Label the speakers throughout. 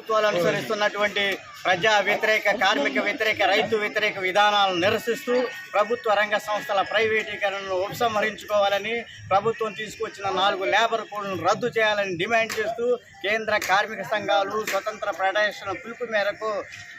Speaker 1: ప్రభుత్వాలు అనుసరిస్తున్నటువంటి ప్రజా వ్యతిరేక కార్మిక వ్యతిరేక రైతు వ్యతిరేక విధానాలను నిరసిస్తూ ప్రభుత్వ రంగ సంస్థల ప్రైవేటీకరణను ఉపసంహరించుకోవాలని ప్రభుత్వం తీసుకొచ్చిన నాలుగు లేబర్ కోడ్లను రద్దు చేయాలని డిమాండ్ చేస్తూ కేంద్ర కార్మిక సంఘాలు స్వతంత్ర ప్రదర్శన పిలుపు మేరకు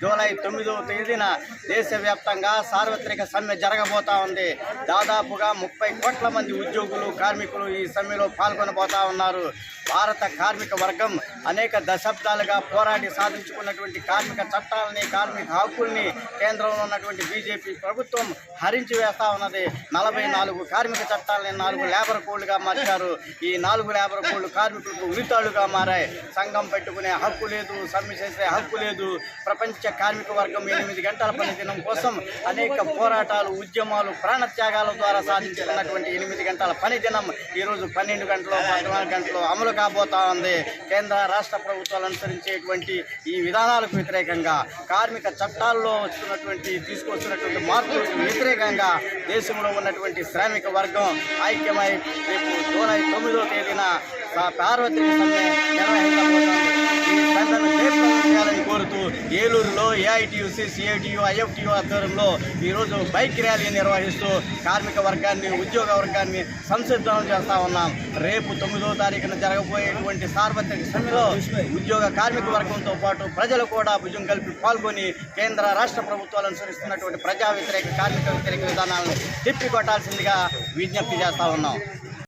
Speaker 1: జూలై తొమ్మిదవ తేదీన దేశవ్యాప్తంగా సార్వత్రిక సమ్మె జరగబోతా ఉంది. దాదాపుగా ముప్పై కోట్ల మంది ఉద్యోగులు కార్మికులు ఈ సమ్మెలో పాల్గొనబోతా ఉన్నారు. భారత కార్మిక వర్గం అనేక దశాబ్దాలుగా పోరాడి సాధించుకున్నటువంటి కార్మిక చట్టాలని కార్మిక హక్కుల్ని కేంద్రంలో ఉన్నటువంటి బీజేపీ ప్రభుత్వం హరించి వేస్తా ఉన్నది. నలభై నాలుగు కార్మిక చట్టాలని నాలుగు లేబర్ కోడ్లుగా మార్చారు. ఈ నాలుగు లేబర్ కోడ్లు కార్మికులకు ఉరితాళ్ళుగా మారాయి. సంఘం పెట్టుకునే హక్కు లేదు సమ్మె చేసే హక్కు లేదు. ప్రపంచ కార్మిక వర్గం ఎనిమిది గంటల పని దినం కోసం అనేక పోరాటాలు ఉద్యమాలు ప్రాణత్యాగాల ద్వారా సాధించుకున్నటువంటి ఎనిమిది గంటల పని దినం. ఈరోజు పన్నెండు గంటలు పద్నాలుగు గంటలు అమలు కాబోతా ఉంది కేంద్ర రాష్ట్ర ప్రభుత్వాలు అనుసరించేటువంటి ఈ విధానాలకు వ్యతిరేకంగా కార్మిక చట్టాల్లో వచ్చినటువంటి తీసుకొచ్చినటువంటి మార్పులకు వ్యతిరేకంగా దేశంలో ఉన్నటువంటి శ్రామిక వర్గం ఐక్యమై రేపు జూలై తొమ్మిదో తేదీన పార్వతి పార్వతీ నిర్వహించబోతోంది. ఈ ఏఐటియుసి సిఐటియు ఐఎఫ్టియు ఆధ్వర్యంలో ఈరోజు బైక్ ర్యాలీ నిర్వహిస్తూ కార్మిక వర్గాన్ని ఉద్యోగ వర్గాన్ని సంసిద్ధం చేస్తా ఉన్నాం. రేపు తొమ్మిదో తారీఖున జరగబోయేటువంటి సార్వత్రిక సమ్మెలో ఉద్యోగ కార్మిక వర్గంతో పాటు ప్రజలు కూడా భుజం కలిపి పాల్గొని కేంద్ర రాష్ట్ర ప్రభుత్వాలు అనుసరిస్తున్నటువంటి ప్రజా వ్యతిరేక కార్మిక వ్యతిరేక విధానాలను తిప్పికొట్టాల్సిందిగా విజ్ఞప్తి చేస్తా ఉన్నాం.